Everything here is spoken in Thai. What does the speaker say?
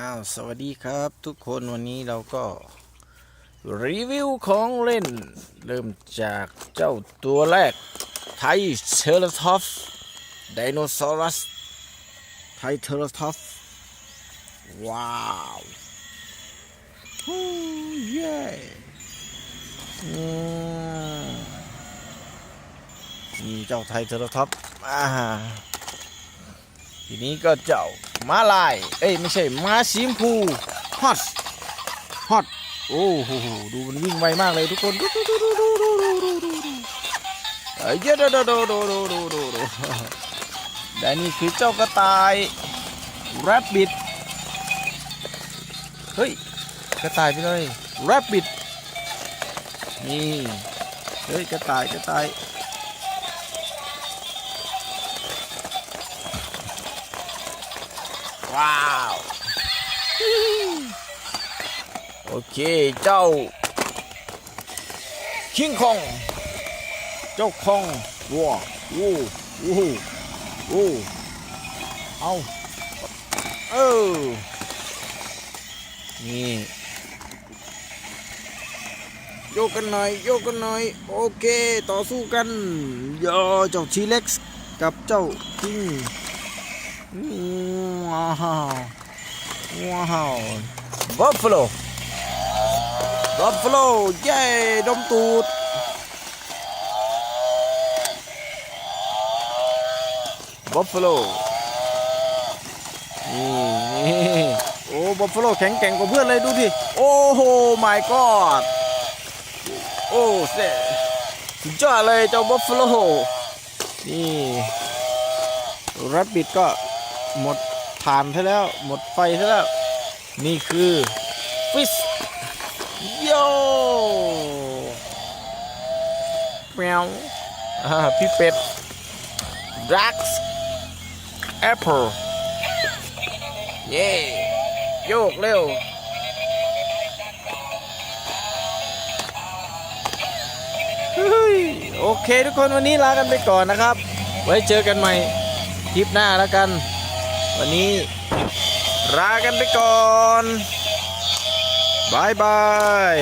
อ้าวสวัสดีครับทุกคนวันนี้เราก็ รีวิวของเล่น เริ่มจากเจ้าตัวแรก ไทเทอร์ทอฟไดโนเสาร์สไทเทอร์ทอฟว้าวฮู้เย้มนี่เจ้าไทเทอร์ทอฟอ่าทีนี้ก็เจ้า ม้าลาย เอ้ยไม่ใช่ม้าสีชมพูฮอตฮอตโอ้โหดูมันวิ่งไวมากเลยทุกคนดูดูดูดูดูดูดูดูดูดูเอ้ยเยอะดูดูดูดูดูดูดูดูและนี่คือเจ้ากระต่ายแรบบิทเฮ้ยกระต่ายไปเลยแรบบิทนี่เฮ้ยกระต่ายกระต่าย ว้าว โอเคเจ้า คิงคอง เจ้าคองวัววูวูวูเอาเออนี่โยกกันหน่อยโยกกันหน่อย โอเค ต่อสู้กันโยเจ้าชีเล็กซ์กับเจ้าคิงาวว้าวบัฟฟาโลบัฟฟาโลเย้ดมตูดบัฟฟาโลนี่นี่โอ้บัฟฟาโลแข็งแกร่งกว่าเพื่อนเลยดูดิโอ้โห my god โอ้เสสุดยอดเลยเจ้าบัฟฟาโลนี่รับบิดก็หมด ฐานซะแล้ว หมดไฟซะแล้ว นี่คือฟิสโยแมวพี่เป็ดดักส์แอปเปิลเย่โยกเร็วเฮ้ยโอเคทุกคนวันนี้ลากันไปก่อนนะครับ ไว้เจอกันใหม่คลิปหน้าแล้วกัน วันนี้ลากันไปก่อนบายบาย